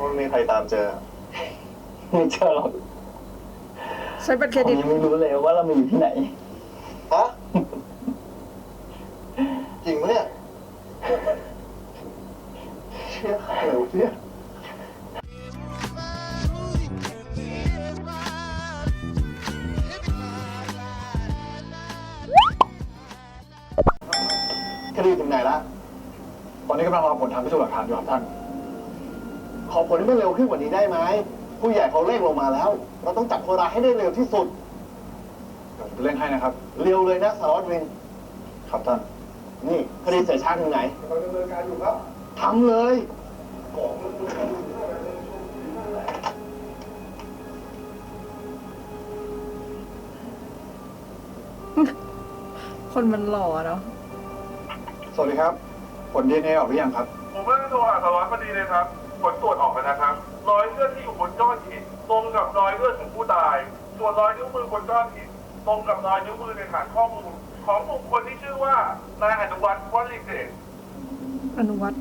ว่าไม่มีใครตามเจอ ไม่เจอหรอกใช้บัตรเครผมดิตยังไม่รู้เลยว่าเรามาอยู่ที่ไหน ฮะ จริงปะเนี่ยเชื่อใครเหรอเนี่ย คดีถึงไหนละ ตอนนี้กำลังรอผลทางพิสูจน์หลักฐานอยู่ครับท่าน ขอผลให้มันเร็วขึ้นกว่านี้ได้ไหมผู้ใหญ่เขาเร่งลงมาแล้ว เราต้องจับคนร้ายให้ได้เร็วที่สุด เดี๋ยวผมจะเร่งให้นะครับ เร็วเลยนะสารวัตรวิน ครับท่าน นี่คดีเสียช้าถึงไหนเราดำเนินการอยู่ครับทำเลย คนมันหล่อเนาะ สวัสดีครับ ผลดีเอ็นเอออกหรือยังครับ ผมเพิ่งโทรหาสารวัตรพอดีเลยครับ ผลตรวจออกแล้วนะครับ รอยเลือดที่อยู่บนก้อนหินตรงกับรอยเลือดของผู้ตาย ส่วนรอยนิ้วมือบนก้อนหินตรงกับรอยนิ้วมือในฐานข้อมูล ของบุคคลที่ชื่อว่านายอนุวัฒน์วัลิเดชอนุวัตร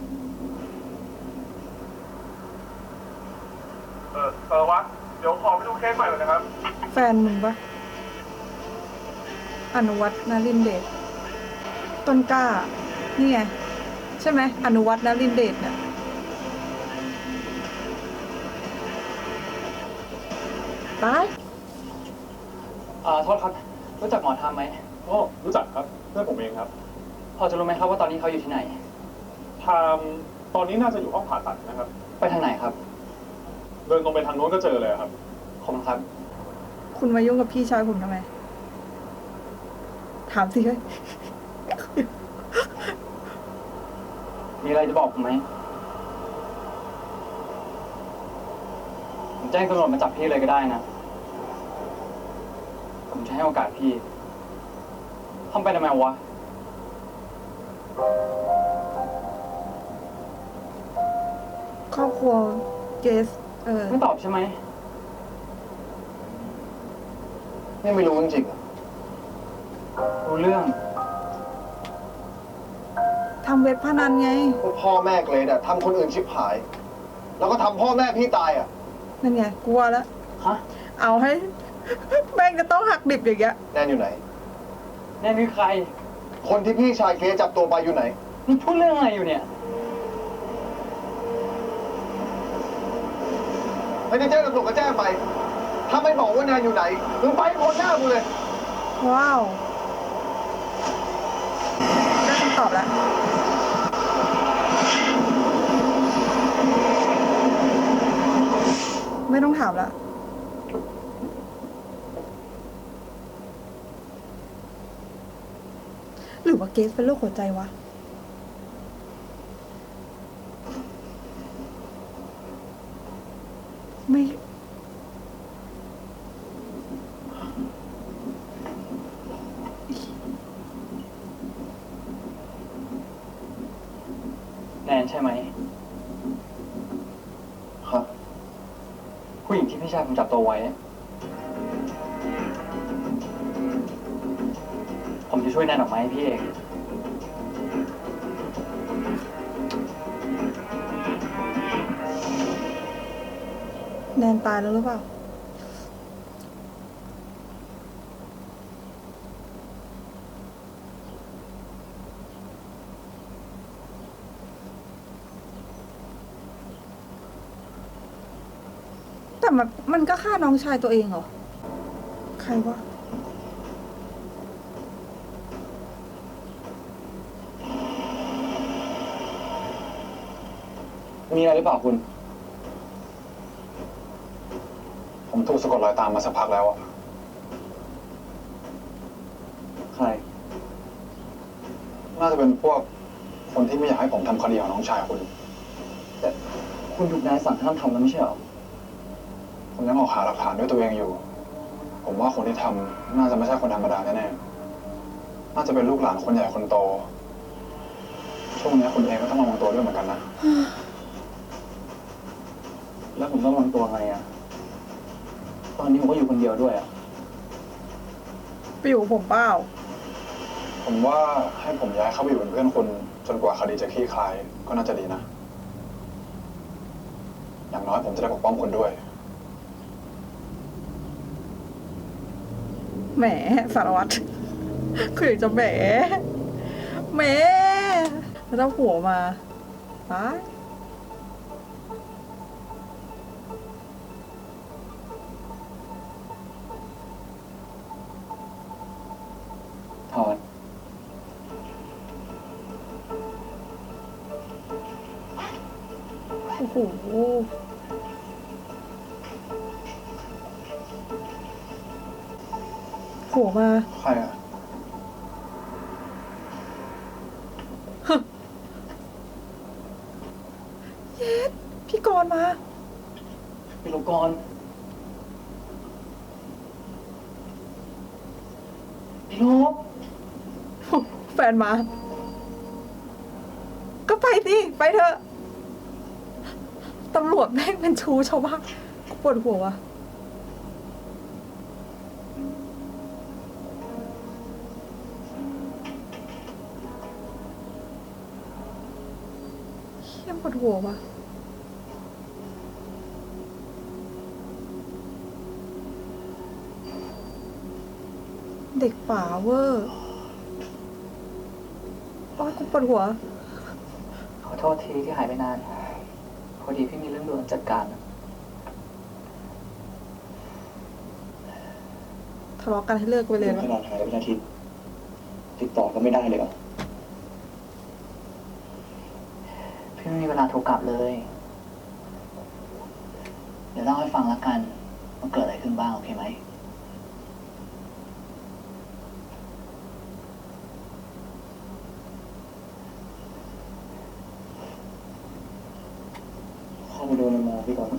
เออสารวัตรเดี๋ยวขอไปดูเคสใหม่ก่อนนะครับ แฟนมึงปะอนุวัตรนารินเดชต้นกล้า นี่ไง ใช่ไหมอนุวัตรนารินเดชเนี่ย ตายอ่าโทษครับ รู้จักหมอทามไหมโอ้รู้จักครับเพื่อนผมเองครับ พอจะรู้ไหมครับว่าตอนนี้เขาอยู่ที่ไหนไทม์ตอนนี้น่าจะอยู่ห้องผ่าตัดนะครับ ไปทางไหนครับ เดินตรงไปทางโน้นก็เจอเลยครับ ขอบคุณครับ คุณมายุ่งกับพี่ชายผมทำไม ถามสิเฮ้ย มีอะไรจะบอกผมไหมผม แจ้งตำรวจมาจับพี่เลยก็ได้นะ ผมจะให้โอกาสพี่ทำไปทำไมวะ ครอบครัวเกสเออไม่ตอบใช่ไหม ไม่ไม่รู้จริงๆอะรู้เรื่อง ทำเว็บพนันไง พวกพ่อแม่เกรดอะทำคนอื่นชิบหาย แล้วก็ทำพ่อแม่พี่ตายอะ นั่นไงกลัวแล้วฮะเอาให้ แม่งจะต้องหักดิบอย่างเงี้ยแนนอยู่ไหน แน่นคือใคร คนที่พี่ชายเกรดจับตัวไปอยู่ไหนนี่พูดเรื่องอะไรอยู่เนี่ยไม่ได้แจ้งตำรวจก็แจ้งไป ถ้าไม่บอกว่าแนนอยู่ไหนมึงไปให้พ้นหน้ากูเลย ว้าวได้คำตอบแล้ว ไม่ต้องถามแล้วหรือว่าเกสเป็นโรคหัวใจวะ แนนตายแล้วหรือเปล่า แต่มันมันก็ฆ่าน้องชายตัวเองเหรอ ใครวะมีอะไรหรือเปล่าคุณ ผมถูกสะกดรอยตามมาสักพักแล้วอะใคร น่าจะเป็นพวกคนที่ไม่อยากให้ผมทำคดีของน้องชายคุณแต่คุณถูกนายสั่งห้ามทำแล้วไม่ใช่เหรอ ผมยังออกหาหลักฐานด้วยตัวเองอยู่ ผมว่าคนที่ทำน่าจะไม่ใช่คนธรรมดาแน่ๆ น่าจะเป็นลูกหลานคนใหญ่คนโต ช่วงนี้คุณเองก็ต้องระวังตัวด้วยเหมือนกันนะ แล้วผมต้องระวังตัวไงอะ ตอนนี้ผมก็อยู่คนเดียวด้วยอะไปอยู่กับผมเปล่า ผมว่าให้ผมย้ายเข้าไปอยู่เป็นเพื่อนคุณจนกว่าคดีจะคลี่คลายก็น่าจะดีนะ อย่างอย่างน้อยผมจะได้ปกป้องคุณด้วย แหมสารวัตร คืออยากจะแหมแหมแล้วถ้าหัวมาตาย โหหัวมา ใครอะเย็ดพี่กรณ์มาพี่ลงกรพี่ลบแฟนมา ก็ไปสิ ไปเถอะ ตำรวจแม่งเป็นชู้ชาวบ้านปวดหัววะเขี้ยมปวดหัววะเด็กป่าเวอร์โอ้ยกูปวดหัว ขอโทษทีที่หายไปนาน อดีพี่มีเรื่องด่วนจัดการอะทะเลาะกันให้เลิกไปเลยขวะนาดหายไปเป็นอาทิตย์ติดต่อก็ไม่ได้เลยเหรอพี่ไม่มีเวลาโทรกลับเลย เดี๋ยวเล่าให้ฟังละกันว่าเกิดอะไรขึ้นบ้างโอเคไหม เข้าไปดูในม อพี่ก่อน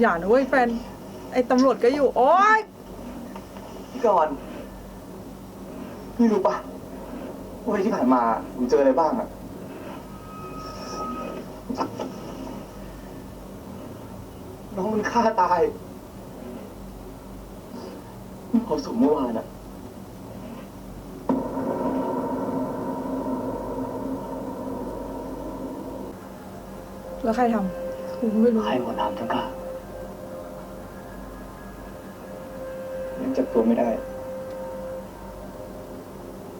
อย่านะเว้ยแฟน ไอ้ตำรวจก็อยู่ โอ๊ยพี่กรณ์พี่รู้ปะว่าที่ผ่านมาผมเจออะไรบ้างอะน้องมันฆ่าตายพอสมเมื่อวานอะ แล้วใครทำกูไม่รู้ ใครคนทำทั้งกะยังจับตัวไม่ได้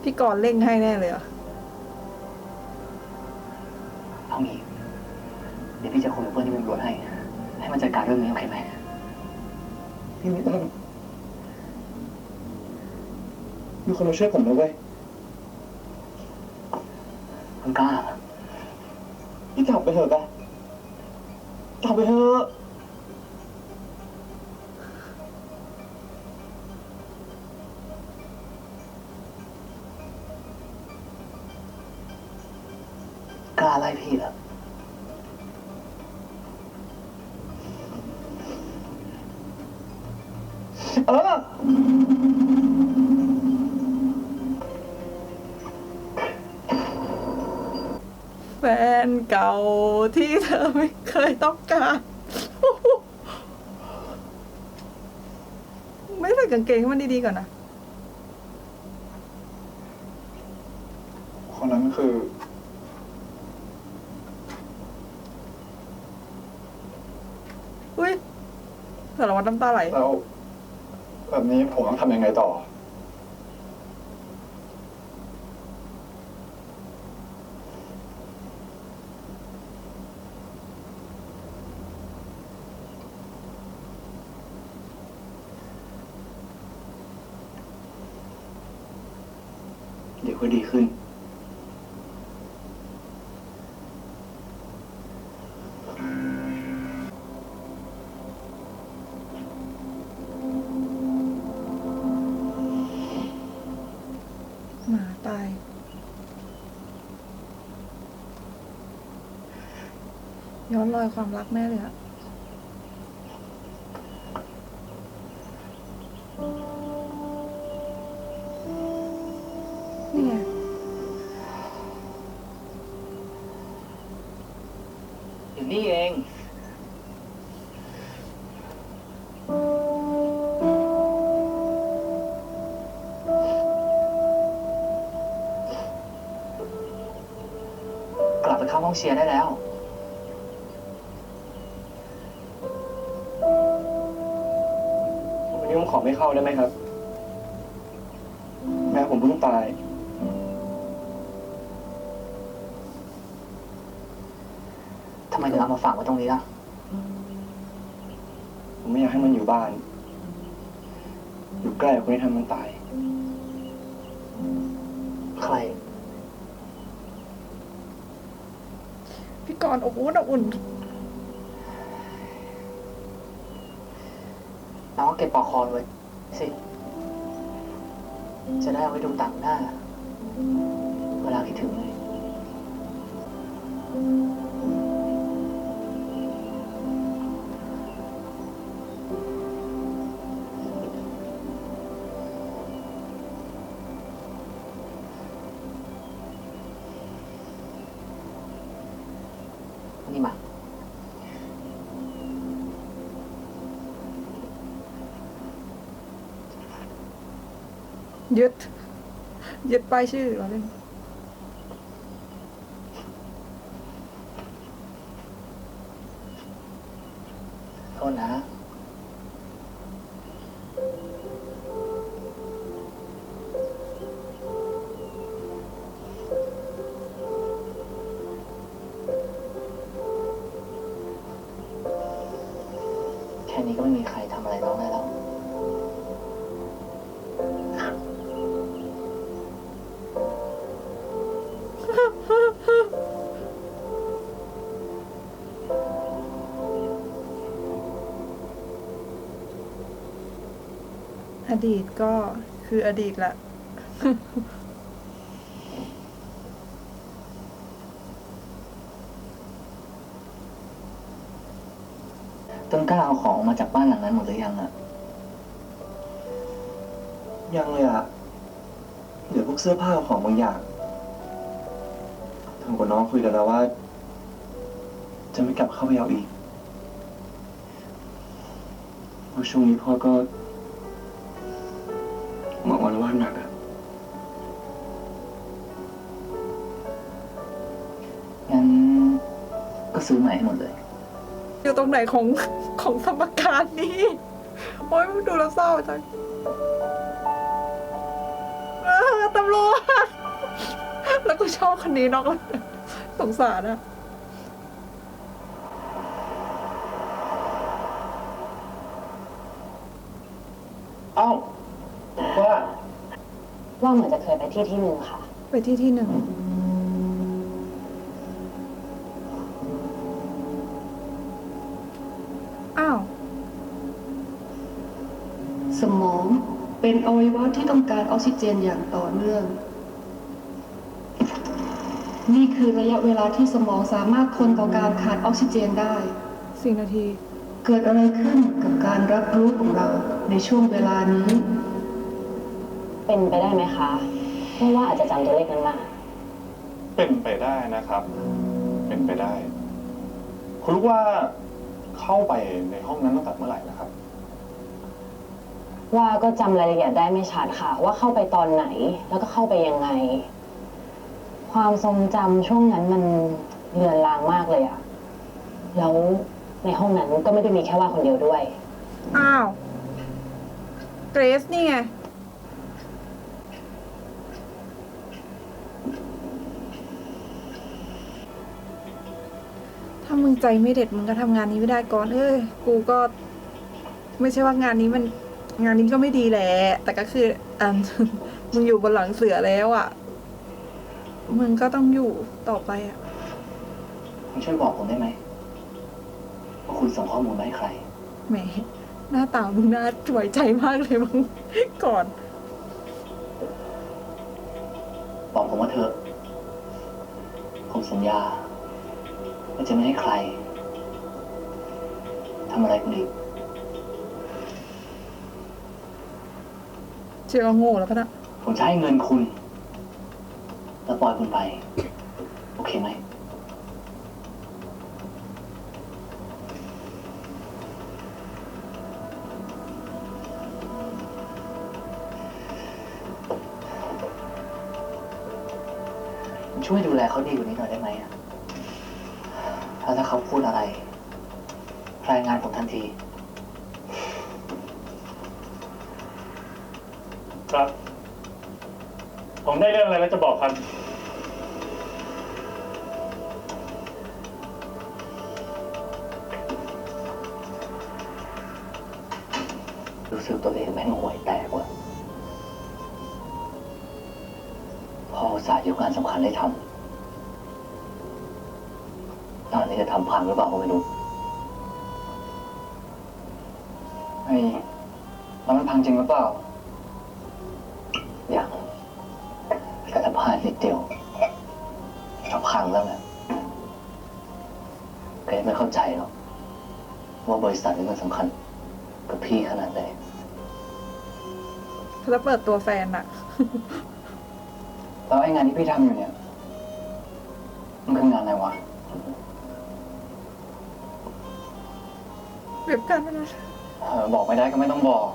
พี่กรณ์เร่งให้แน่เลยเหรอะเอางี้เดี๋ยวพี่จะคุยกับเพื่อนที่เป็นตำรวจให้ ให้มันจัดการเรื่องนี้โอเคไหมพี่ไม่ต้องมีคนมาช่วยผมแล้วเว้ยคุณกล้าพี่กลับไปเถอะปะกลับ ไปเถอะกล้าไล่พี่เหรอเออ แฟ นเก่าที่เธอไม่เคยต้องการไม่ใส่กางเกงให้มันดีๆก่อนนะ คนนั้นคือ อุ้ยสารวัตรน้ำตาไหล แล้ว แบบนี้ผมต้องทำยังไงต่อ เดี๋ยวก็ดีขึ้น หมาตาย ย้อนรอยความรักแน่เลยอะ นนี้ผมขอไม่เข้าได้ไหมครับ แม่ผมเพิ่งตาย ทำไมถึงเอามาฝากไว้ตรงนี้ล่ะ ผมไม่อยากให้มันอยู่บ้าน อยู่ใกล้กับคนที่ทำมันตาย ใคร พี่กรณ์อบอุ่นอบอุ่น น้องเก็บปอกคอไว้สิ จะได้เอาไว้ดูต่างหน้า เวลาคิดถึงเลยนี่มา ยึด ยึดป้ายชื่อเราเล่น อดีตก็คืออดีตละต้นกล้าเอาของออกมาจากบ้านหลังนั้นหมดหรือยังอะยังเลยอะเดี๋ยวพวกเสื้อผ้าของบางอย่างทางกับน้องคุยกันแล้วว่า จะไม่กลับเข้าไปเอาอีกเพราะช่วงนี้พ่อก็ ซื้อใหม่ให้หมดเลย อยู่ตรงไหนของของสมการนี้ โอ้ยดูแล้วเศร้าจังเออตำรวจแล้วกูชอบคนนี้เนอกสงสารอะเอ้าว่า ว่าเหมือนจะเคยไปที่ที่หนึ่งค่ะ ไปที่ที่หนึ่ง เป็นอวัยวะที่ต้องการออกซิเจนอย่างต่อเนื่อง นี่คือระยะเวลาที่สมองสามารถทนต่อการขาดออกซิเจนได้ สี่นาที เกิดอะไรขึ้นกับการรับรู้ของเราในช่วงเวลานี้ เป็นไปได้ไหมคะเพราะว่าอาจจะจำตัวเลขนั้นมา เป็นไปได้นะครับ เป็นไปได้ คุณรู้ว่าเข้าไปในห้องนั้นตั้งแต่เมื่อไหร่นะครับ ว่าก็จำรายละเอียดได้ไม่ชัดค่ะ ว่าเข้าไปตอนไหน แล้วก็เข้าไปยังไง ความทรงจำช่วงนั้นมันเลือนลางมากเลยอะแล้วในห้องนั้นก็ไม่ได้มีแค่ว่าคนเดียวด้วย อ้าวเกรซนี่ไง ถ้ามึงใจไม่เด็ดมึงก็ทำงานนี้ไม่ได้ก่อน เอ้ย กูก็ ไม่ใช่ว่างานนี้มัน งานนี้ก็ไม่ดีแหละ แต่ก็คืออันมึงอยู่บนหลังเสือแล้วอะ่ะ มึงก็ต้องอยู่ต่อไปอะ่ะ คุณช่วยบอกผมได้ไหมว่าคุณส่งข้อมูลมาให้ใคร แหม หน้าตามึงน่าไว้ใจมากเลยมึง ก่อน บอกผมว่าเธอะผมสัญญาว่าจะไม่ให้ใครทำอะไรคุณอีก เชื่อว่าโง่แล้วปะนะผมจะให้เงินคุณ แล้วปล่อยคุณไป โอเคไหม ช่วยดูแลเขาดีกว่านี้หน่อยได้ไหมอะแล้วถ้าเขาพูดอะไร รายงานผมทันที ครับ ผม ได้เรื่องอะไรแล้วจะบอกครับรู้สึกตัวเองแม่งห่วยแตกว่ะพอสาห์ยกงานสำคัญได้ทำตอนนี้จะทำพังหรือเปล่าก็ไม่รู้ไอ้แล้วมันพังจริงหรือเปล่าาดนิดเดียวทำพังแล้วนะแกไม่เข้าใจหรอกว่าบริษัทนี้มันสำคัญกับพี่ขนาดไหนแล้วเปิดตัวแฟนอะแล้วไอ้งานที่พี่ทำอยู่เนี่ย มันคืองานอะไรวะเว็บการพนันเออบอกไม่ได้ก็ไม่ต้องบอก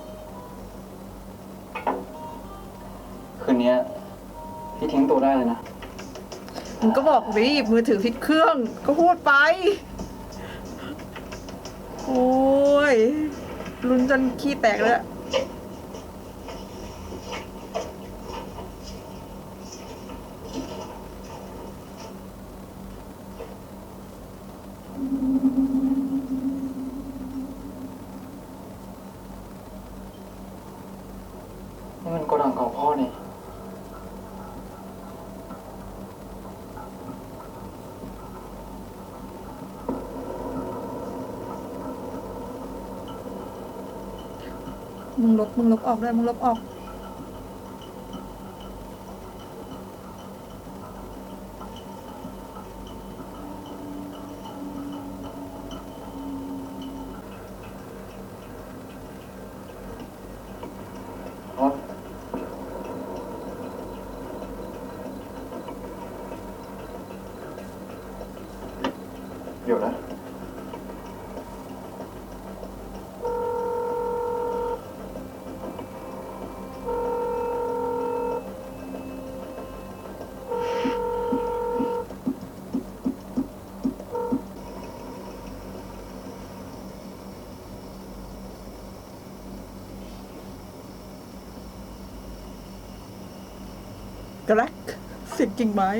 คืนเนี้ย พี่ทิ้งตัวได้เลยนะมึงก็บอกดิหยิบมือถือผิดเครื่อง ก็พูดไป โอ้ยลุ้นจนขี้แตกแล้วอะ นี่มันโกดังของพ่อนี่ มึงลบมึงลบออกด้วยมึงลบออก ลกเศษกิ่งไม้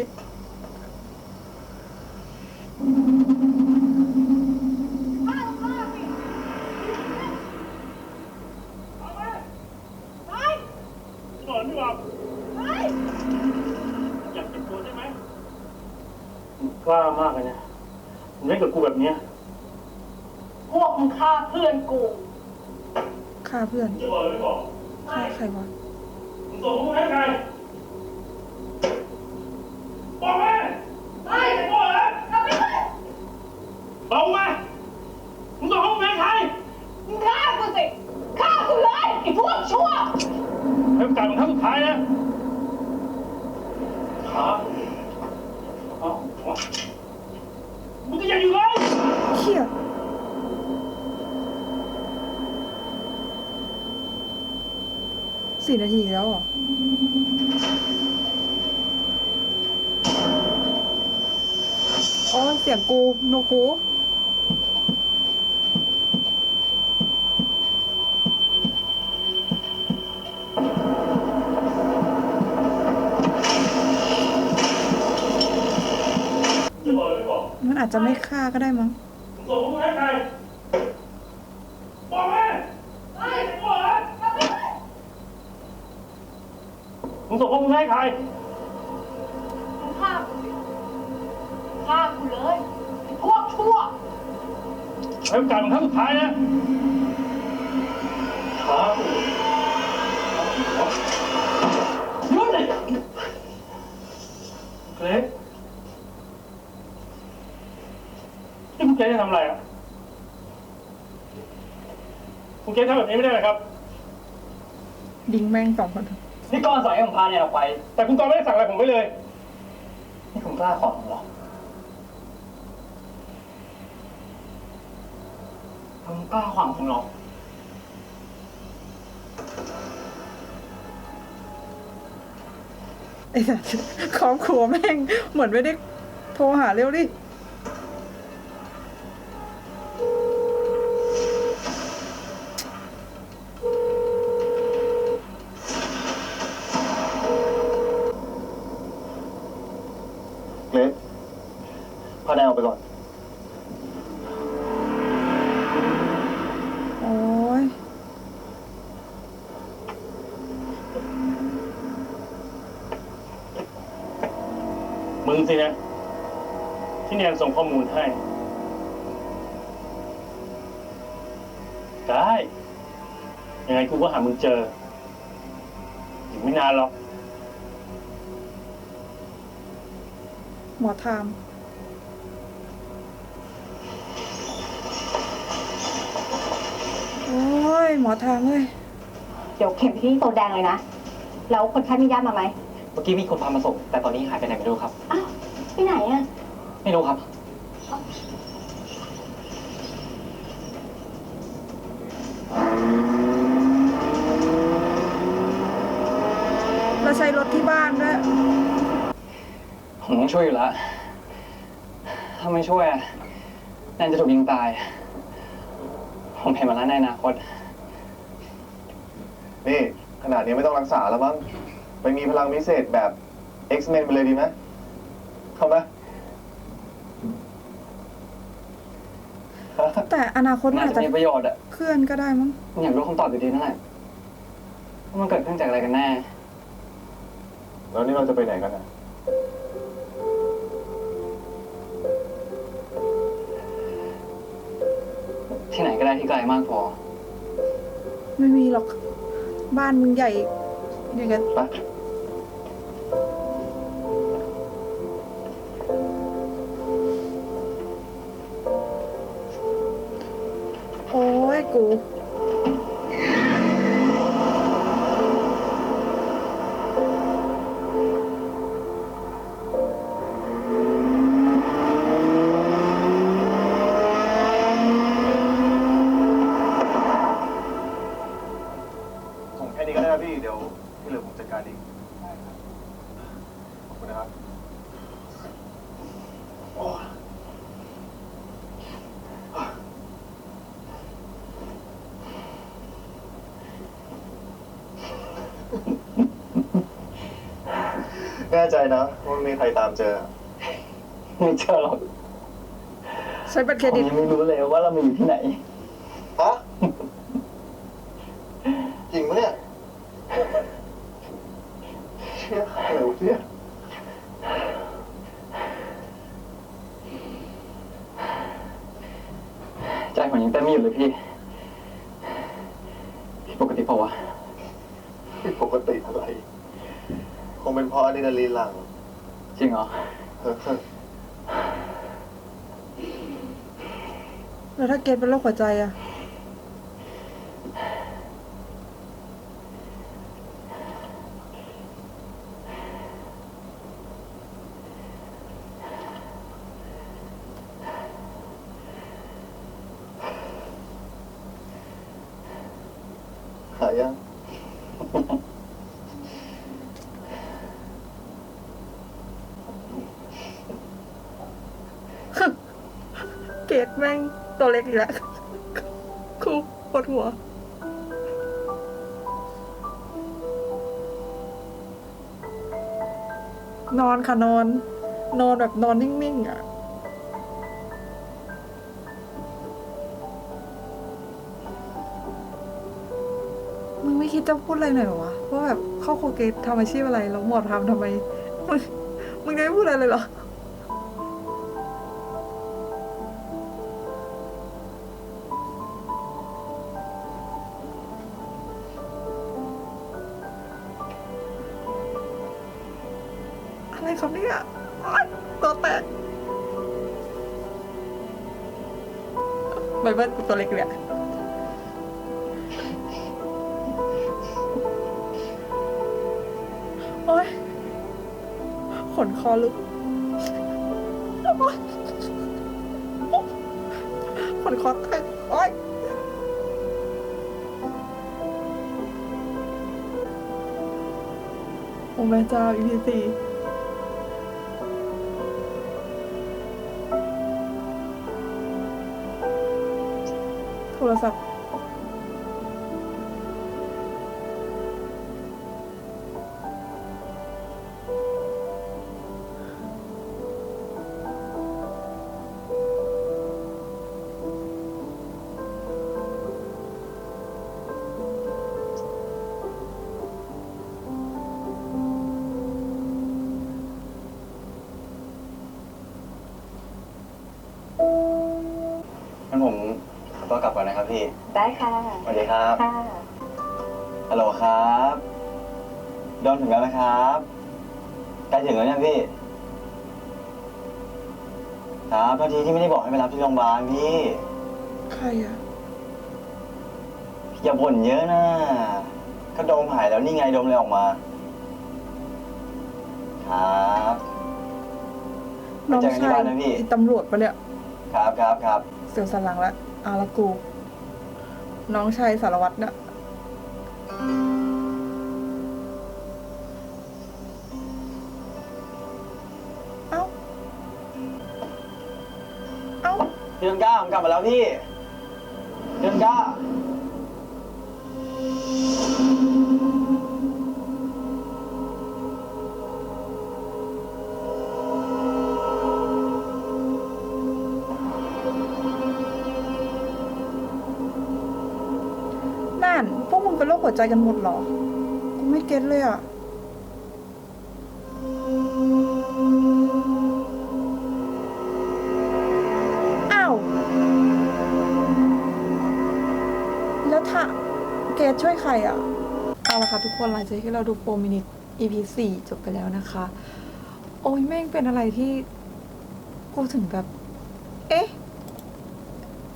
ก่อนดีกว่าอยากเก็บตัวใช่ไหมกล้ามากเลยนะมึงเล่นกับกูแบบเนี้ย พวกมึงฆ่าเพื่อนกู ฆ่าเพื่อน จะบอกหรือไม่บอก ฆ่าใครวะ มึงส่งมึงให้ใครบอกมาไม่จะบอกเหรอบอกมามึงส่งมึงให้ใคร มึงฆ่ากูสิ ฆ่ากูเลยไอ้พวกชั่ว ให้โอกาสมึงครั้งสุดท้ายนะขาเอามึงก็ยังอยู่เลยเขี้ยสี่นาทีอีกแล้วเหรอโอ้ยเสียงกูหนวกหู อกมันอาจจะไม่ฆ่าก็ได้มั้งมึงส่งมึงให้ใครบอกมาไม่จะบอกเหรอมึงส่งมึงให้ใครมึงฆ่ากูสิฆ่ากูเลยไอ้พวกชั่วให้โอกาสมึงครั้งสุดท้ายนะขาหยุดเลยเล็กนี่คุณเจ๊จะทำอะไรอะคุณเจ๊ทำแบบนี้ไม่ได้หรอครับดิงแม่งสองคนนี่ก้อนสายของพาเนี่ยออกไป แต่คุณกรณ์ไม่ได้สั่งอะไรผมไว้เลย นี่คุณกล้าขอผมเหรอคุณกล้าขวางผมเหรอไอ้สัสครอบครัวแม่ง เหมือนไม่ได้โทรหาเร็วดิ ไปก่อน โอ้ยมึงสินะ ที่แนนส่งข้อมูลให้ ได้ ยังไงกูก็หามึงเจออีกไม่นานหรอก หมอทาม อ้ย หมอทามเว้ย เดี๋ยวเข็มที่โซนแดงเลยนะ แล้วคนไข้มีญาติมาไหมเมื่อกี้มีคนพามาส่ง แต่ตอนนี้หายไปไหนไม่รู้ครับ อ้าวไปไหนอะไม่รู้ครับ เราใช้รถที่บ้านด้วยผมต้องช่วยอยู่แล้วถ้าไม่ช่วยอะแนนจะถูกยิงตาย ผมเห็นมาแล้วในอนาคต นี่ ขนาดนี้ไม่ต้องรักษาแล้วมั้งไปมีพลังพิเศษแบบ X-Men ไปเลยดีไหมเข้าไหมแต่อนาคตมันน่าอาจจะจะมีประโยชน์อะเคลื่อนก็ได้มั้งผมอยากรู้คำตอบดีๆนั่นแหละว่ามันเกิดขึ้นจากอะไรกันแน่ แล้วนี่เราจะไปไหนกันอะ ที่ไหนก็ได้ที่ไกลมากพอไม่มีหรอก บ้านมึงใหญ่อย่างกันไปโอ้ยกู น่ใจนะว่าไม่มีใครตามเจอ ไม่เจอหรอกใช้บัตรเคผรมดิต ยังไม่รู้เลยว่าเรามาอยู่ที่ไหน ฮะ จริงปะเนี่ยเชี่ยเร็วเชี่ยใจผมยังเต้นไม่หยุดเลยพี่ผิดปกติเปล่าวะ ผิดปกติอะไร คง เป็นเพราะอะดรีนาลีนหลัง จริงเหรอเฮ้อแล้วถ้าเกตเป็นโรคหัวใจอะ หายยัง เกตแม่งตัว เล็กอีกแล้วคูปวดหัว นอนค่ะนอน นอนแบบนอนนิ่งๆอะมึงไม่คิดจะพูดอะไรหน่อยเหรอวะว่าแบบเข้าโคเกตทำอาชีพอะไรแล้วหมอทำทำไมมึงมึงไม่พูดอะไรเลยเหรอ ลุกโอ๊ยขนคอแตกโอ๊ยโอ้แม่เจ้า EP สี่โทรศัพท์ ค่ะ สวัสดีครับ ค่ะ ฮัลโหลครับโดนถึงแล้วนะครับใกล้ถึงแล้วยังพี่ ครับพอดีที่ไม่ได้บอกให้ไปรับที่โรงพยาบาลพี่ ใครอะอย่าบ่นเยอะนะ ก็โดมหายแล้วนี่ไงโดมเลยออกมา ครับ น้องไปเจอกันที่ชายบ้านนะพี่ไอ้ตำรวจปะเนี่ย ครับครับครับ เสียวสันหลังละเอาละกู น้องชายสารวัตรเนี่ยเอ้าเอ้า เดือนก้าผมกลับมาแล้วพี่พี่ต้นก้าาน พวกมึงเป็นโรคหัวใจกันหมดเหรอ กูไม่เก็ตเลยอะ อ้าว แล้วถ้าเกรดช่วยใครอะ เอาละค่ะทุกคนหลังจากที่เราดูโปรมินิต EP สี่จบไปแล้วนะคะ โอ้ยแม่งเป็นอะไรที่ กูถึงแบบ เอ๊ะ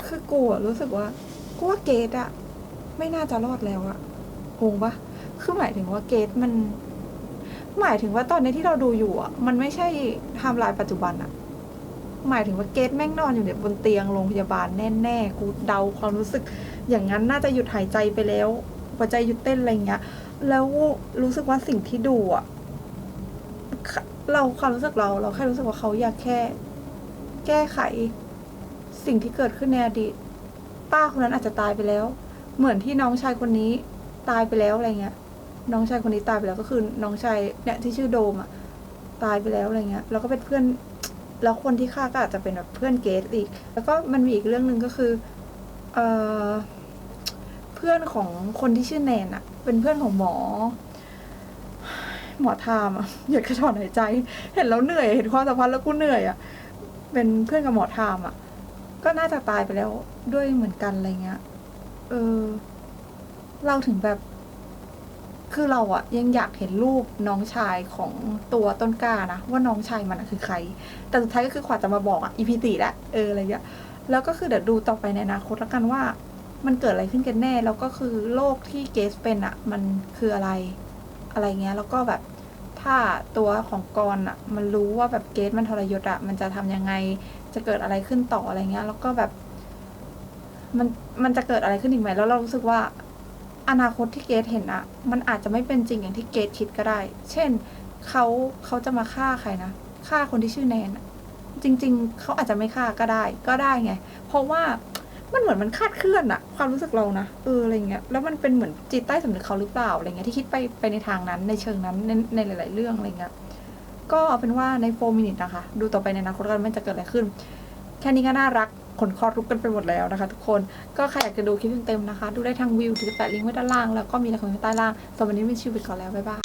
คือกูอะรู้สึกว่า กูว่าเกดอะ ไม่น่าจะรอดแล้วอะงงปะคือหมายถึงว่าเกดมัน หมายถึงว่าตอนนี้ที่เราดูอยู่อะมันไม่ใช่ไทม์ไลน์ปัจจุบันอะหมายถึงว่าเกดแม่งนอนอยู่เนี่ยบนเตียงโรงพยาบาลแน่ๆกูเดาความรู้สึก อย่างนั้นน่าจะหยุดหายใจไปแล้วหัวใจหยุดเต้นอะไรเงี้ย แล้วรู้สึกว่าสิ่งที่ดูอะเราความรู้สึกเราเราแค่รู้สึกว่าเขาอยากแค่ แก้ไข สิ่งที่เกิดขึ้นในอดีตป้าคนนั้นอาจจะตายไปแล้ว เหมือนที่น้องชายคนนี้ตายไปแล้วอะไรเงี้ย น้องชายคนนี้ตายไปแล้วก็คือน้องชายเนี่ยที่ชื่อโดมอะตายไปแล้วอะไรเงี้ย แล้วก็เป็นเพื่อน แล้วคนที่ฆ่าก็อาจจะเป็นแบบเพื่อนเกสอีก แล้วก็มันมีอีกเรื่องหนึ่งก็คือเออเพื่อนของคนที่ชื่อแนนอะเป็นเพื่อนของหมอ หมอทามอะอยากกระถอนหายใจ เห็นแล้วเหนื่อยเห็นความสัมพันธ์แล้วกูเหนื่อยอะเป็นเพื่อนกับหมอทามอะก็น่าจะตายไปแล้วด้วยเหมือนกันอะไรเงี้ย เออ เราถึงแบบ คือเราอะยังอยากเห็นรูปน้องชายของตัวต้นกล้านะว่าน้องชายมันอะคือใคร แต่สุดท้ายก็คือขวัญจะมาบอกอะอีพีตีละเอออะไรเงี้ยแล้วก็คือเดี๋ยวดูต่อไปในอนาคตแล้วกันว่า มันเกิดอะไรขึ้นกันแน่ แล้วก็คือโรคที่เกสเป็นอะมันคืออะไร อะไรเงี้ย แล้วก็แบบถ้าตัวของกรอะมันรู้ว่าแบบเกสมันทรยศอะมันจะทำยังไงจะเกิดอะไรขึ้นต่ออะไรเงี้ย แล้วก็แบบ มันมันจะเกิดอะไรขึ้นอีกไหมแล้วเรารู้สึกว่าอนาคตที่เกตเห็นอะมันอาจจะไม่เป็นจริงอย่างที่เกตคิดก็ได้ เช่นเขาเขาจะมาฆ่าใครนะฆ่าคนที่ชื่อแนนจริง ๆเขาอาจจะไม่ฆ่าก็ได้ ก็ได้ไง เพราะว่ามันเหมือนมันคาดเคลื่อนอะความรู้สึกเรานะเอออะไรเงี้ยแล้วมันเป็นเหมือนจิตใต้สำนึกเขาหรือเปล่าอะไรเงี้ยที่คิดไปไปในทางนั้นในเชิงนั้นในในหลาย ๆ เรื่องอะไรเงี้ยก็เอาเป็นว่าในโฟมินิตนะคะ ดูต่อไปในอนาคตกันมันจะเกิดอะไรขึ้น แค่นี้ก็น่ารัก คนคลอดรูกกันไปหมดแล้วนะคะ ทุกคนก็ใครอยากจะดูคลิปเต็มๆนะคะ ดูได้ทางวิวที่จะแปะลิงก์ไว้ด้านล่างแล้วก็มีในคอมเมนต์ใต้ล่างสำหรับวันนี้มีชีวไปก่อนแล้วบ๊ายบาย